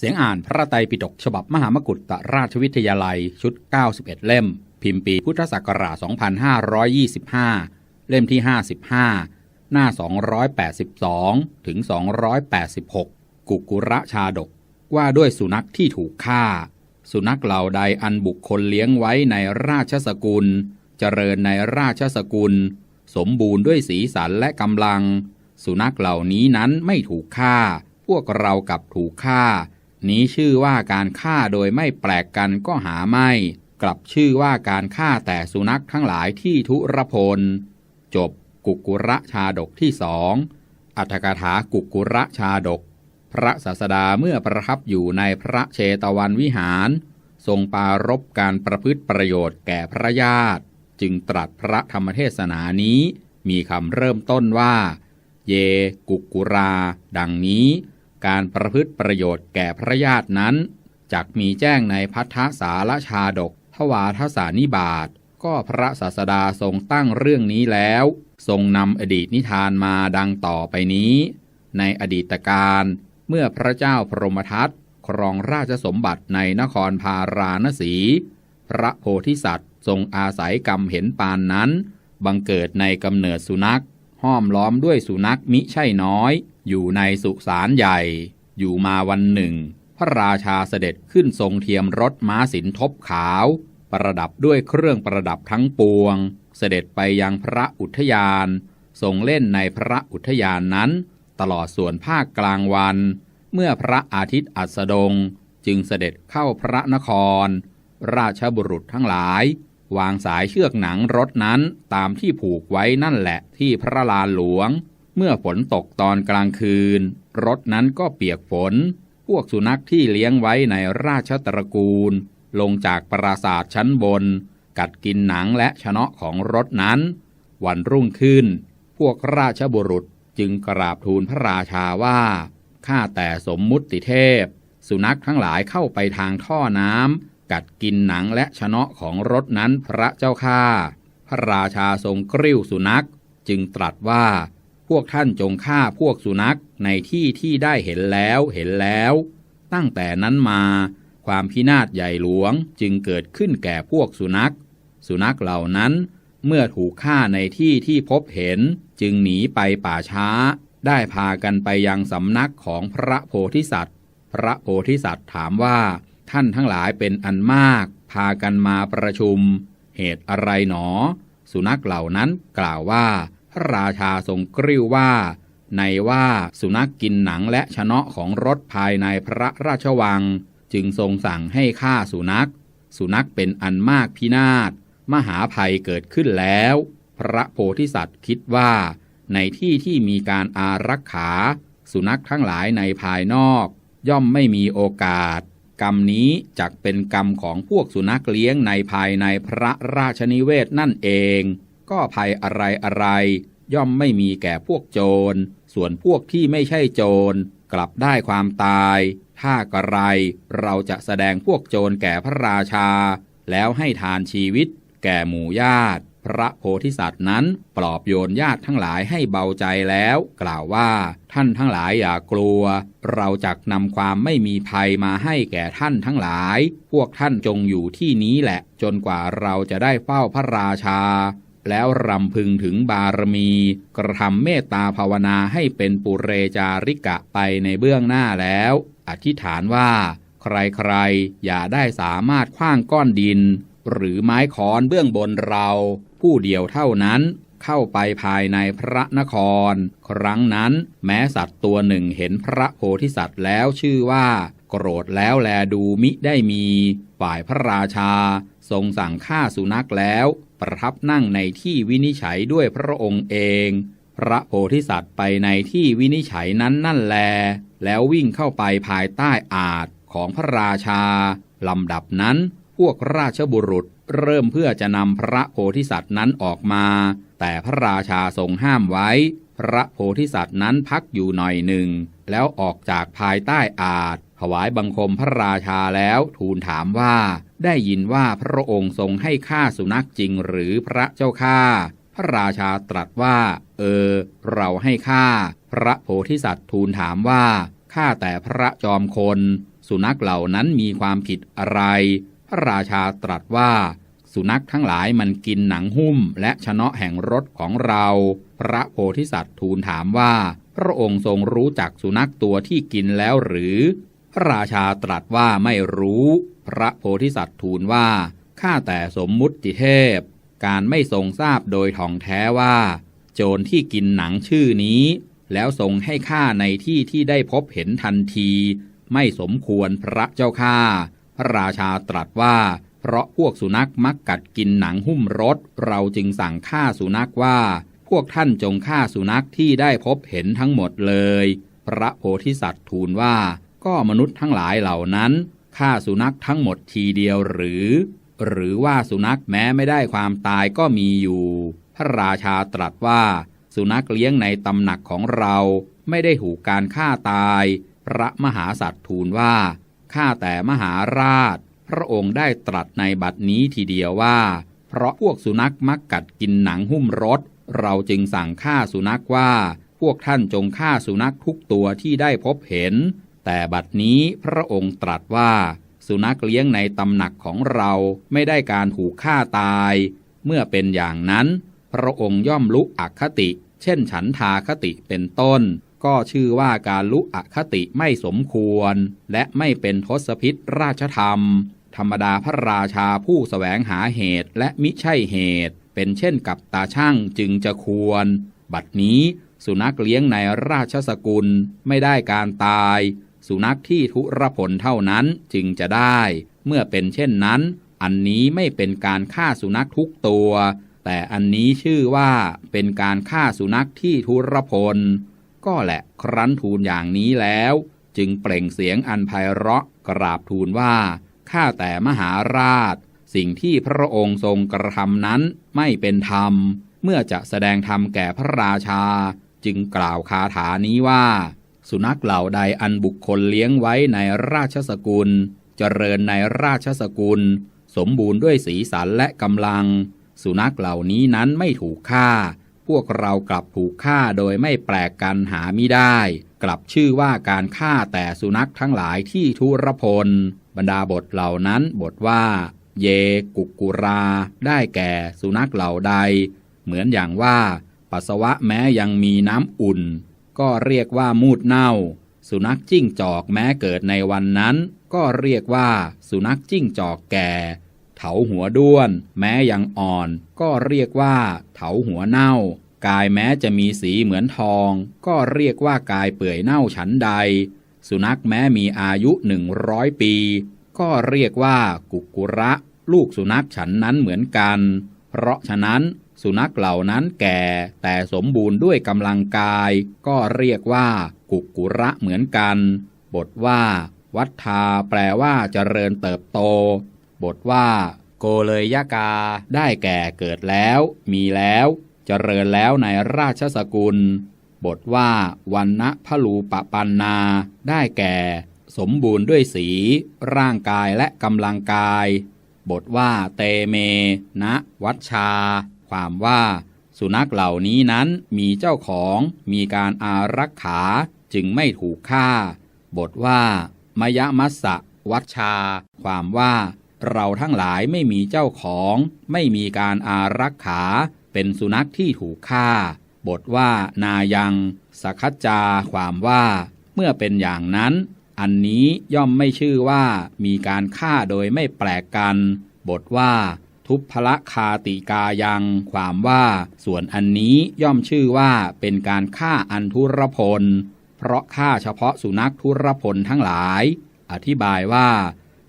เสียงอ่านพระไตรปิฎกฉบับมหามกุฏราชวิทยาลัยชุด 91 เล่ม พิมพ์ปีพุทธศักราช 2525 เล่มที่ 55 หน้า 282 ถึง 286 กุกุระชาดก ว่าด้วยสุนัขที่ถูกฆ่า สุนัขเหล่าใดอันบุคคลเลี้ยงไว้ในราชสกุล เจริญในราชสกุล สมบูรณ์ด้วยสีสันและกำลัง สุนัขเหล่านี้นั้นไม่ถูกฆ่า พวกเรากับถูกฆ่า นี้ชื่อว่าการฆ่าโดยไม่แปลกกันก็หาไม่ กลับชื่อว่าการฆ่าแต่สุนัขทั้งหลายที่ทุรพล จบกุกุระชาดกที่สองอัตถกถากุกุระชาดก พระศาสดาเมื่อประทับอยู่ในพระเชตวันวิหาร ทรงปารบการประพฤติประโยชน์แก่พระญาติ จึงตรัสพระธรรมเทศนานี้มีคำเริ่มต้นว่า เย กุกุรา ดังนี้ การประพฤติประโยชน์แก่พระญาตินั้นจักมีแจ้งในพัทธสารชาดก ทวาทสานิบาตก็พระศาสดาทรงตั้งเรื่องนี้แล้ว ทรงนำอดีตนิทานมาดังต่อไปนี้ ในอดีตการเมื่อพระเจ้าพรหมทัตครองราชสมบัติในนครพาราณสี พระโพธิสัตว์ทรงอาศัยกรรมเห็นปานนั้น บังเกิดในกำเนิดสุนัข ห้อมล้อมด้วยสุนัขมิใช่น้อย อยู่ในสุสานใหญ่ อยู่มาวันหนึ่ง พระราชาเสด็จขึ้นทรงเทียมรถม้าสินทบขาว ประดับด้วยเครื่องประดับทั้งปวง เสด็จไปยังพระอุทยาน ทรงเล่นในพระอุทยานนั้น ตลอดส่วนภาคกลางวัน เมื่อพระอาทิตย์อัสดงจึงเสด็จเข้าพระนคร ราชบุรุษทั้งหลาย วางสายเชือกหนังรถนั้นตามที่ผูกไว้นั่นแหละที่พระลานหลวง เมื่อฝนตกตอนกลางคืน รถนั้นก็เปียกฝน พวกสุนัขที่เลี้ยงไว้ในราชตระกูล ลงจากปราสาทชั้นบน กัดกินหนังและชนะของรถนั้น วันรุ่งขึ้น พวกราชบุรุษจึงกราบทูลพระราชาว่าข้าแต่สมมุติเทพ สุนัขทั้งหลายเข้าไปทางท่อน้ำกัดกินหนังและชนะของรถนั้นพระเจ้าข้าพระราชาทรงกริ้วสุนัข จึงตรัสว่า พวกท่านจงฆ่าพวกสุนัขในที่ที่ได้เห็นแล้วเห็นแล้ว ตั้งแต่นั้นมา ความพินาศใหญ่หลวงจึงเกิดขึ้นแก่พวกสุนัข สุนัขเหล่านั้นเมื่อถูกฆ่าในที่ที่พบเห็นจึงหนีไปป่าช้า ได้พากันไปยังสำนักของพระโพธิสัตว์ พระโพธิสัตว์ถามว่า ท่านทั้งหลายเป็นอันมาก พากันมาประชุม เหตุอะไรหนอ สุนัขเหล่านั้นกล่าวว่า ระราชาทรงกริ้วว่า ในว่าสุนัขกกินหนังและชนะของรถภายในพระราชวัง จึงทรงสั่งให้ฆ่าสุนัข สุนัขเป็นอันมากพินาศ มหาภัยเกิดขึ้นแล้ว พระโพธิสัตว์คิดว่า ในที่ที่มีการอารักขา สุนัขทั้งหลายในภายนอก ย่อมไม่มีโอกาสกรรมนี้จักเป็นกรรมของพวกสุนัขเลี้ยงในภายในพระราชนิเวศนั่นเอง ก็ภัยอะไรอะไร ย่อมไม่มีแก่พวกโจร ส่วนพวกที่ไม่ใช่โจร กลับได้ความตาย ถ้ากระไรเราจะแสดงพวกโจรแก่พระราชา แล้วให้ทานชีวิต แก่หมู่ญาติ พระโพธิสัตว์นั้น ปลอบโยนญาติทั้งหลายให้เบาใจแล้ว กล่าวว่าท่านทั้งหลายอย่ากลัว เราจักนำความไม่มีภัยมาให้แก่ท่านทั้งหลาย พวกท่านจงอยู่ที่นี้แหละ จนกว่าเราจะได้เฝ้าพระราชา แล้วรำพึงถึงบารมี กระทำเมตตาภาวนาให้เป็นปุเรจาริกะไปในเบื้องหน้าแล้ว อธิษฐานว่า ใครๆ อย่าได้สามารถคว้างก้อนดิน หรือไม้ค้อนเบื้องบนเรา ผู้เดียวเท่านั้นเข้าไปภายในพระนคร ครั้งนั้นแม้สัตว์ตัวหนึ่งเห็นพระโพธิสัตว์แล้วชื่อว่า โกรธแล้วแลดูมิได้มี ฝ่ายพระราชา ทรงสั่งฆ่าสุนัขแล้ว ประทับนั่งในที่วินิจฉัยด้วยพระองค์เอง พระโพธิสัตว์ไปในที่วินิจฉัยนั้นนั่นแล แล้ววิ่งเข้าไปภายใต้อาจของพระราชาลำดับนั้น พวกราชบุรุษเริ่มเพื่อจะนำพระโพธิสัตว์นั้นออกมา แต่พระราชาทรงห้ามไว้ พระโพธิสัตว์นั้นพักอยู่หน่อยหนึ่ง แล้วออกจากภายใต้อาจ ถวายบังคมพระราชาแล้วทูลถามว่า ได้ยินว่าพระองค์ทรงให้ฆ่าสุนัขจริงหรือพระเจ้าข้าพระราชาตรัสว่า เออ เราให้ฆ่า พระโพธิสัตว์ทูลถามว่าข้าแต่พระจอมคน สุนัขเหล่านั้นมีความผิดอะไร พระราชาตรัสว่า สุนัขทั้งหลายมันกินหนังหุ้มและชนะแห่งรถของเรา พระโพธิสัตว์ทูลถามว่า พระองค์ทรงรู้จักสุนัขตัวที่กินแล้วหรือ ระราชาตรัสว่าไม่รู้ พระโพธิสัตว์ทูลว่า ข้าแต่สมมุติเทพ การไม่ทรงทราบโดยท่องแท้ว่า โจรที่กินหนังชื่อนี้ แล้วทรงให้ข้าในที่ที่ได้พบเห็นทันที ไม่สมควรพระเจ้าข้าพระราชาตรัสว่า เพราะพวกสุนัขมักกัดกินหนังหุ้มรถ เราจึงสั่งฆ่าสุนัขว่า พวกท่านจงฆ่าสุนัขที่ได้พบเห็นทั้งหมดเลย พระโพธิสัตว์ทูลว่า ก็มนุษย์ทั้งหลายเหล่านั้นฆ่าสุนัขทั้งหมดทีเดียวหรือ หรือว่าสุนัขแม้ไม่ได้ความตายก็มีอยู่ พระราชาตรัสว่า สุนัขเลี้ยงในตำหนักของเราไม่ได้ถูกการฆ่าตาย พระมหาสัตว์ทูลว่าข้าแต่มหาราช พระองค์ได้ตรัสในบัดนี้ทีเดียวว่า เพราะพวกสุนัขมักกัดกินหนังหุ้มรถ เราจึงสั่งฆ่าสุนัขว่า พวกท่านจงฆ่าสุนัขทุกตัวที่ได้พบเห็น แต่บัดนี้พระองค์ตรัสว่า สุนัขเลี้ยงในตำหนักของเราไม่ได้การถูกฆ่าตาย เมื่อเป็นอย่างนั้น พระองค์ย่อมลุอคติ เช่นฉันทาคติเป็นต้น ก็ชื่อว่าการลุอคติไม่สมควร และไม่เป็นทศพิษราชธรรม ธรรมดาพระราชาผู้สแสวงหาเหตุและมิใช่เหตุ เป็นเช่นกับตาช่างจึงจะควร บัดนี้สุนัขเลี้ยงในราชสกุลไม่ได้การตาย สุนัขที่ทุรพลเท่านั้นจึงจะได้ เมื่อเป็นเช่นนั้น อันนี้ไม่เป็นการฆ่าสุนัขทุกตัว แต่อันนี้ชื่อว่าเป็นการฆ่าสุนัขที่ทุรพล ก็แหละครั้นทูลอย่างนี้แล้ว จึงเปล่งเสียงอันไพเราะกราบทูลว่าข้าแต่มหาราช สิ่งที่พระองค์ทรงกระทำนั้นไม่เป็นธรรม เมื่อจะแสดงธรรมแก่พระราชา จึงกล่าวคาถานี้ว่า สุนัขเหล่าใดอันบุคคลเลี้ยงไว้ในราชสกุล เจริญในราชสกุล สมบูรณ์ด้วยสีสันและกำลัง สุนัขเหล่านี้นั้นไม่ถูกฆ่า พวกเรากลับถูกฆ่าโดยไม่แปลกกันหาไม่ได้ กลับชื่อว่าการฆ่าแต่สุนัขทั้งหลายที่ทุรพล บรรดาบทเหล่านั้นบทว่า เยกุกกุรา ได้แก่สุนัขเหล่าใด เหมือนอย่างว่า ปัสสาวะแม้ยังมีน้ำอุ่น ก็เรียกว่ามูดเน่า สุนัขจิ้งจอกแม้เกิดในวันนั้น ก็เรียกว่าสุนัขจิ้งจอกแก่ เถาหัวด้วน แม้ยังอ่อน ก็เรียกว่า เถาหัวเน่า กายแม้จะมีสีเหมือนทอง ก็เรียกว่ากายเปื่อยเน่าฉันใด สุนัขแม้มีอายุหนึ่งร้อยปี ก็เรียกว่ากุกุระ ลูกสุนัขฉันนั้นเหมือนกัน เพราะฉะนั้น สุนัขเหล่านั้นแก่แต่สมบูรณ์ด้วยกำลังกาย ก็เรียกว่า กุกุระเหมือนกัน บทว่า วัฏทาแปลว่าเจริญเติบโต บทว่า โกเลยยกา ได้แก่เกิดแล้ว มีแล้ว เจริญแล้วในราชสกุล บทว่าวันนะพลูปปันนา ได้แก่ สมบูรณ์ด้วยสี ร่างกายและกำลังกาย บทว่าเตเมณวัชชา ความว่าสุนัขเหล่านี้นั้นมีเจ้าของมีการอารักขาจึงไม่ถูกฆ่า บทว่ามยมัสสะวัชชา ความว่า เราทั้งหลายไม่มีเจ้าของ ไม่มีการอารักขา เป็นสุนัขที่ถูกฆ่า บทว่านายังสคัจจา ความว่า เมื่อเป็นอย่างนั้น อันนี้ย่อมไม่ชื่อว่ามีการฆ่าโดยไม่แปลกกัน บทว่า ทุพพละคาติกายังความว่า ส่วนอันนี้ย่อมชื่อว่าเป็นการฆ่าอันทุรพล เพราะฆ่าเฉพาะสุนัขทุรพลทั้งหลาย อธิบายว่า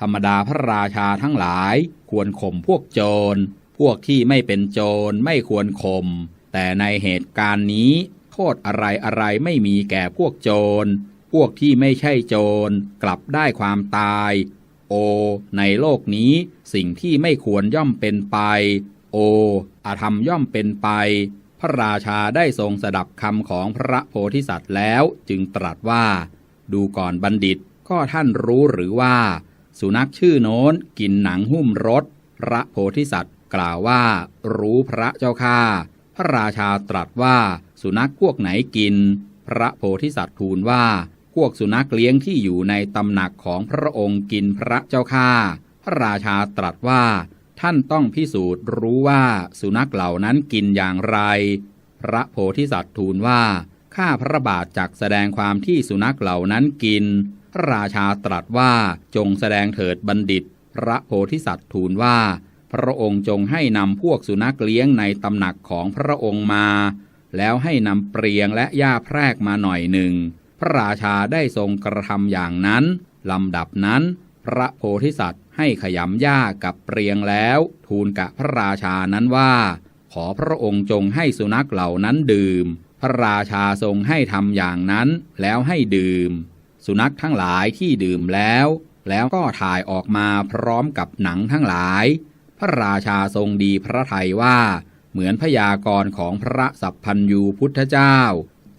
ธรรมดาพระราชาทั้งหลาย ควรข่มพวกโจร พวกที่ไม่เป็นโจรไม่ควรข่มแต่ในเหตุการณ์นี้โทษอะไรอะไรไม่มีแก่พวกโจร พวกที่ไม่ใช่โจร กลับได้ความตาย โอ ในโลกนี้ สิ่งที่ไม่ควรย่อมเป็นไป โออาธรรมย่อมเป็นไป พระราชาได้ทรงสดับคำของพระโพธิสัตว์แล้วจึงตรัสว่า ดูก่อนบัณฑิตก็ท่านรู้หรือว่า สุนัขชื่อโน้นกินหนังหุ้มรถพระโพธิสัตว์กล่าวว่า รู้พระเจ้าข้าพระราชาตรัสว่า สุนัขพวกไหนกิน พระโพธิสัตว์ทูลว่า พวกสุนัขเลี้ยงที่อยู่ในตำหนักของพระองค์กินพระเจ้าข้าพระราชาตรัสว่า ท่านต้องพิสูจน์รู้ว่าสุนัขเหล่านั้นกินอย่างไร พระโพธิสัตว์ทูลว่า ข้าพระบาทจักแสดงความที่สุนัขเหล่านั้นกิน พระราชาตรัสว่าจงแสดงเถิดบัณฑิต พระโพธิสัตว์ทูลว่า พระองค์จงให้นำพวกสุนัขเลี้ยงในตำหนักของพระองค์มา แล้วให้นำเปรียงและหญ้าแพรกมาหน่อยหนึ่ง พระราชาได้ทรงกระทำอย่างนั้นลำดับนั้น พระโพธิสัตว์ให้ขยำหญ้ากับเปรียงแล้ว ทูลกับพระราชานั้นว่า ขอพระองค์จงให้สุนัขเหล่านั้นดื่ม พระราชาทรงให้ทำอย่างนั้นแล้วให้ดื่ม สุนัขทั้งหลายที่ดื่มแล้ว แล้วก็ถ่ายออกมาพร้อมกับหนังทั้งหลาย พระราชาทรงดีพระทัยว่า เหมือนพยากรณ์ของพระสัพพันยูพุทธเจ้า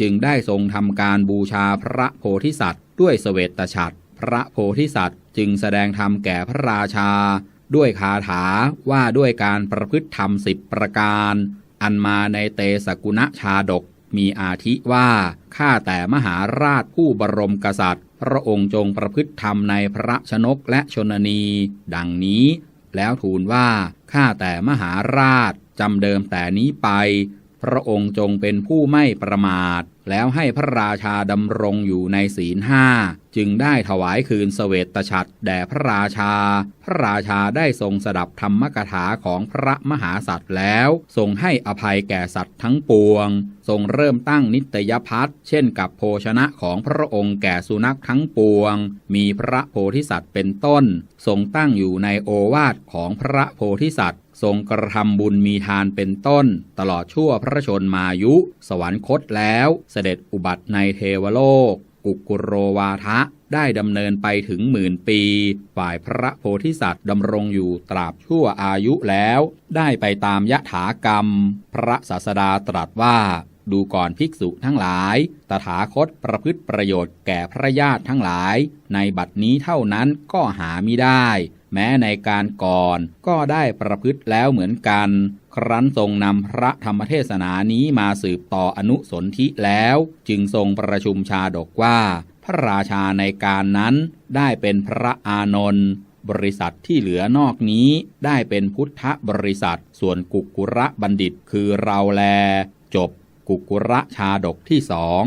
จึงได้ทรงทำการบูชาพระโพธิสัตว์ ด้วยเสวตฉัตรพระโพธิสัตว์ จึงแสดงธรรมแก่พระราชา ด้วยคาถาว่าด้วยการประพฤติธรรมสิบประการ อันมาในเตสกุณชาดกมีอาทิว่า ข้าแต่มหาราชผู้บรมกษัตริย์ พระองค์จงประพฤติธรรมในพระชนกและชนนี ดังนี้ แล้วทูลว่า ข้าแต่มหาราชจำเดิมแต่นี้ไป พระองค์จงเป็นผู้ไม่ประมาท แล้วให้พระราชาดำรงอยู่ในศีลห้าจึงได้ถวายคืนเสวตฉัตรแด่พระราชา พระราชาได้ทรงสดับธรรมกถาของพระมหาสัตว์แล้ว ทรงให้อภัยแก่สัตว์ทั้งปวง ทรงเริ่มตั้งนิตยพัฒน์เช่นกับโภชนะของพระองค์แก่สุนัขทั้งปวง มีพระโพธิสัตว์เป็นต้น ทรงตั้งอยู่ในโอวาทของพระโพธิสัตว์ ทรงกระทำบุญมีทานเป็นต้น ตลอดชั่วพระชนมายุ สวรรคตแล้วเสด็จอุบัติในเทวโลก กุกุโรวาทะได้ดำเนินไปถึงหมื่นปี ฝ่ายพระโพธิสัตว์ดำรงอยู่ตราบชั่วอายุแล้ว ได้ไปตามยะถากรรม พระศาสดาตรัสว่าดูก่อนภิกษุทั้งหลาย ตถาคตประพฤติประโยชน์แก่พระญาติทั้งหลาย ในบัดนี้เท่านั้นก็หาไม่ได้ แม้ในการก่อนก็ได้ประพฤติแล้วเหมือนกัน ครั้นทรงนำพระธรรมเทศนานี้มาสืบต่ออนุสนธิแล้ว จึงทรงประชุมชาดกว่า พระราชาในการนั้นได้เป็นพระอานนท์บริษัทที่เหลือนอกนี้ได้เป็นพุทธบริษัท ส่วนกุกุระบัณฑิตคือเราแล จบกุกุระชาดกที่สอง